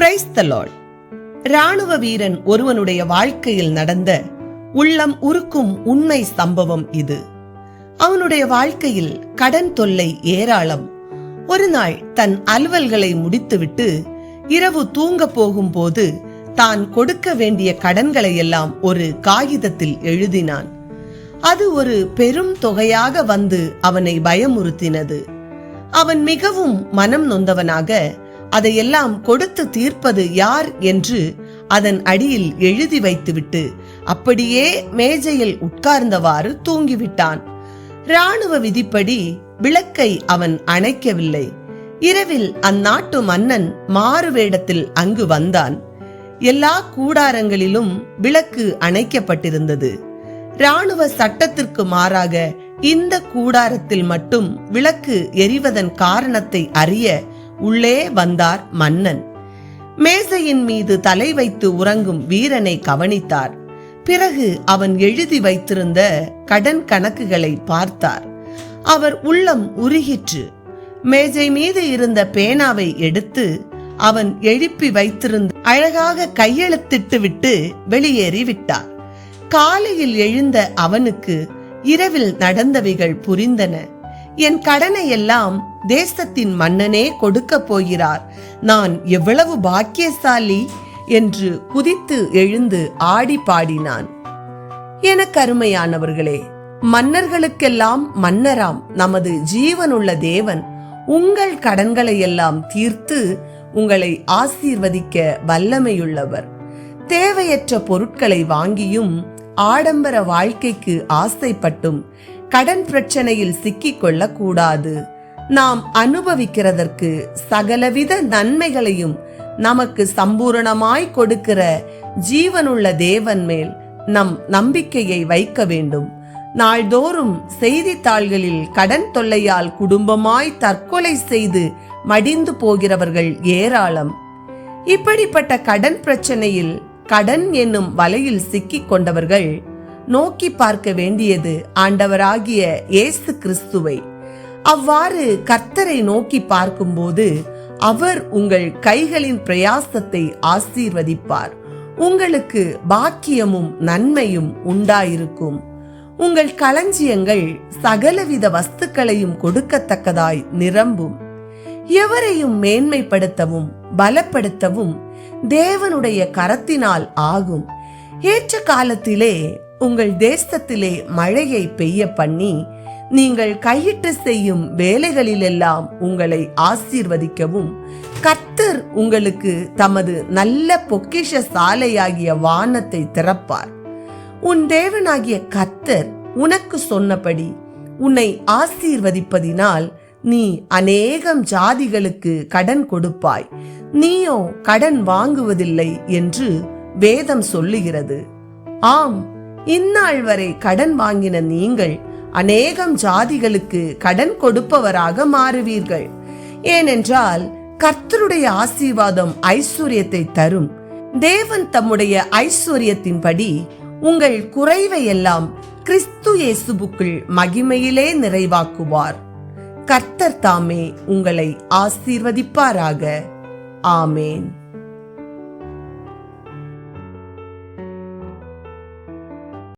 Praise the Lord ராணுவ வீரன் ஒருவனுடைய வாழ்க்கையில் நடந்த உள்ளம் உருக்கும் உண்மை சம்பவம் இது. அவனுடைய வாழ்க்கையில் கடன் தொல்லை ஏராளம். ஒரு நாள் தன் அலுவல்களை முடித்துவிட்டு இரவு தூங்க போகும்போது தான் கொடுக்க வேண்டிய கடன்களை எல்லாம் ஒரு காகிதத்தில் எழுதினான். அது ஒரு பெரும் தொகையாக வந்து அவனை பயமுறுத்தினது. அவன் மிகவும் மனம் நொந்தவனாக அதையெல்லாம் கொடுத்து தீர்ப்பது யார் என்று அதன் அடியில் எழுதி வைத்துவிட்டு அப்படியே மேஜையில் உட்கார்ந்தவாறு தூங்கிவிட்டான். ராணுவ விதிப்படி விளக்கை அவன் அணைக்கவில்லை. இரவில் அந்நாட்டு மன்னன் மாறு வேடத்தில் அங்கு வந்தான். எல்லா கூடாரங்களிலும் விளக்கு அணைக்கப்பட்டிருந்தது. ராணுவ சட்டத்திற்கு மாறாக இந்த கூடாரத்தில் மட்டும் விளக்கு எரிவதன் காரணத்தை அறிய உள்ளே வந்தார் மன்னன். மேசையின் மீது தலை வைத்து உறங்கும் வீரனை கவனித்தார். பிறகு அவன் எழுதி வைத்திருந்த கடன் கணக்குகளை பார்த்தார். அவர் உள்ளம் உருகிற்று. மேஜை மீது இருந்த பேனாவை எடுத்து அவன் எழுப்பி வைத்திருந்த அழகாக கையெழுத்திட்டு விட்டு வெளியேறி விட்டார். காலையில் எழுந்த அவனுக்கு இரவில் நடந்தவைகள் புரிந்தன. என் கடனை எல்லாம் தேசத்தின் மன்னனே கொடுக்க போகிறார். நான் எவ்வளவு பாக்கியசாலி என்று குதித்து எழுந்து ஆடி பாடினான். என கருமையானவர்களே மன்னர்களுக்கெல்லாம் மன்னராம் நமது ஜீவனுள்ள தேவன். உங்கள் கடன்களை எல்லாம் தீர்த்து உங்களை ஆசீர்வதிக்க வல்லமையுள்ளவர். தேவையற்ற பொருட்களை வாங்கியும் ஆடம்பர வாழ்க்கைக்கு ஆசைப்பட்டும் கடன் பிரச்சனையில் சிக்கிக் கொள்ளக்கூடாது நாம் அனுபவிக்கிறதற்கு சகலவித நன்மைகளையும் நமக்கு சம்பூரணமாய் கொடுக்கிற ஜீவனுள்ள தேவன் மேல் நம் நம்பிக்கையை வைக்க வேண்டும். நாள்தோறும் செய்தித்தாள்களில் கடன் தொல்லையால் குடும்பமாய் தற்கொலை செய்து மடிந்து போகிறவர்கள் ஏராளம். இப்படிப்பட்ட கடன் பிரச்சனையில் கடன் என்னும் வலையில் சிக்கிக் கொண்டவர்கள் நோக்கி பார்க்க வேண்டியது ஆண்டவராகிய இயேசு கிறிஸ்துவை. அவ்வாறு கர்த்தரை நோக்கி பார்க்கும்போது அவர் உங்கள் கைகளின் பிரயாசத்தை ஆசீர்வதிப்பார். உங்களுக்கு பாக்கியமும் நன்மையும் உண்டாயிருக்கும். உங்கள் களஞ்சியங்கள் சகலவித வஸ்துக்களையும் கொடுக்கத்தக்கதாய் நிரம்பும். எவரையும் மேன்மைப்படுத்தவும் பலப்படுத்தவும் தேவனுடைய கரத்தினால் ஆகும். ஏற்ற காலத்திலே உங்கள் தேசத்திலே மழையை பெய்ய பண்ணி நீங்கள் கையிட்டு செய்யும் வேலைகளிலெல்லாம் உங்களை ஆசீர்வதிக்கவும். கர்த்தர் உங்களுக்கு தமது நல்ல பொக்கிஷ சாலையாகிய வானத்தை திறப்பார். உன் தேவனாகிய கர்த்தர் உனக்கு சொன்னபடி உன்னை ஆசீர்வதிப்பதினால் நீ அநேகம் ஜாதிகளுக்கு கடன் கொடுப்பாய். நீயோ கடன் வாங்குவதில்லை என்று வேதம் சொல்லுகிறது. ஆம் இந்நாள் வரை கடன் வாங்கின நீங்கள் அநேகம் ஜாதிகளுக்கு கடன் கொடுப்பவராக மாறுவீர்கள். ஏனென்றால் கர்த்தருடைய ஆசீர்வாதம் ஐஸ்வர்யத்தை தரும். தேவன் தம்முடைய ஐஸ்வர்யத்தின்படி உங்கள் குறைவை எல்லாம் கிறிஸ்து இயேசுபுக்குள் மகிமையிலே நிறைவாக்குவார். கர்த்தர் தாமே உங்களை ஆசீர்வதிப்பாராக. ஆமேன்.